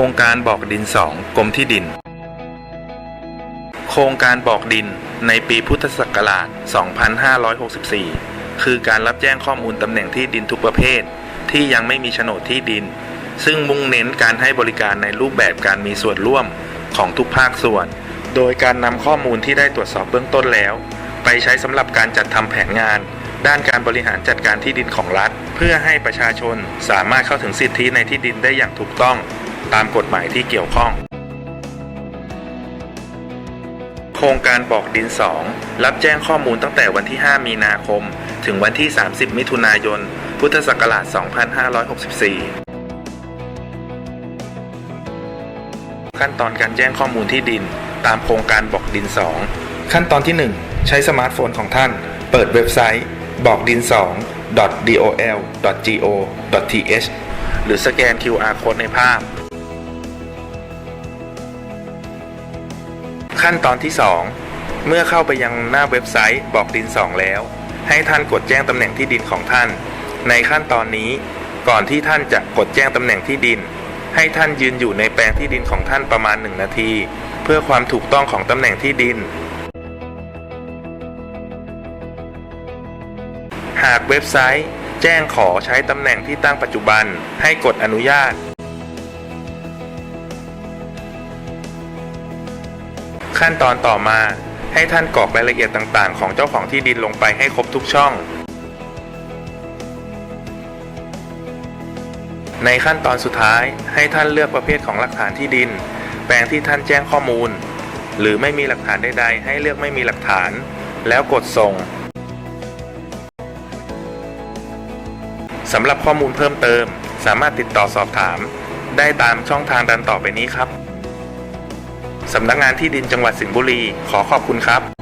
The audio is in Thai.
ครงการบอกดิน2กรมที่ดิน โครงการบอกดินในปีพุทธศักราช 2564 คือการรับแจ้งข้อมูลตำแหน่งที่ดินทุกประเภท ที่ยังไม่มีโฉนดที่ดิน ซึ่งมุ่งเน้นการให้บริการในรูปแบบการมีส่วนร่วมของทุกภาคส่วน โดยการนำข้อมูลที่ได้ตรวจสอบเบื้องต้นแล้ว ไปใช้สำหรับการจัดทำแผนงานด้านการบริหารจัดการที่ดินของรัฐ เพื่อให้ประชาชนสามารถเข้าถึงสิทธิในที่ดินได้อย่างถูกต้อง ตามกฎหมายที่เกี่ยวข้อง โครงการบอกดิน 2 รับแจ้งข้อมูลตั้งแต่วันที่ 5 มีนาคม ถึงวันที่ 30 มิถุนายน พุทธศักราช 2564ขั้นตอนการแจ้งข้อมูลที่ดิน ตามโครงการบอกดิน 2 ขั้นตอนที่ 1 ใช้สมาร์ทโฟนของท่าน เปิดเว็บไซต์ บอกดิน 2 dol.go.th หรือสแกน QR code ในภาพ ขั้นตอนที่ 2 เมื่อเข้าไปยังหน้าเว็บไซต์บอกดิน 2 แล้ว ให้ท่านกดแจ้งตำแหน่งที่ดินของท่าน ในขั้นตอนนี้ ก่อนที่ท่านจะกดแจ้งตำแหน่งที่ดิน ให้ท่านยืนอยู่ในแปลงที่ดินของท่านประมาณ 1 นาที เพื่อความถูกต้องของตำแหน่งที่ดิน หากเว็บไซต์ แจ้งขอใช้ตำแหน่งที่ตั้งปัจจุบัน ให้กดอนุญาต ขั้นตอนต่อมาให้ท่านกรอกรายละเอียดต่างๆ ของเจ้าของที่ดินลงไปให้ครบทุกช่อง ในขั้นตอนสุดท้ายให้ท่านเลือกประเภทของหลักฐานที่ดิน แปลงที่ท่านแจ้งข้อมูล หรือไม่มีหลักฐานใดๆ ให้เลือกไม่มีหลักฐาน แล้วกดส่งสำหรับข้อมูลเพิ่มเติม สามารถติดต่อสอบถาม ได้ตามช่องทางดังต่อไปนี้ครับ สำนักงานที่ดินจังหวัดสิงห์บุรี ขอขอบคุณครับ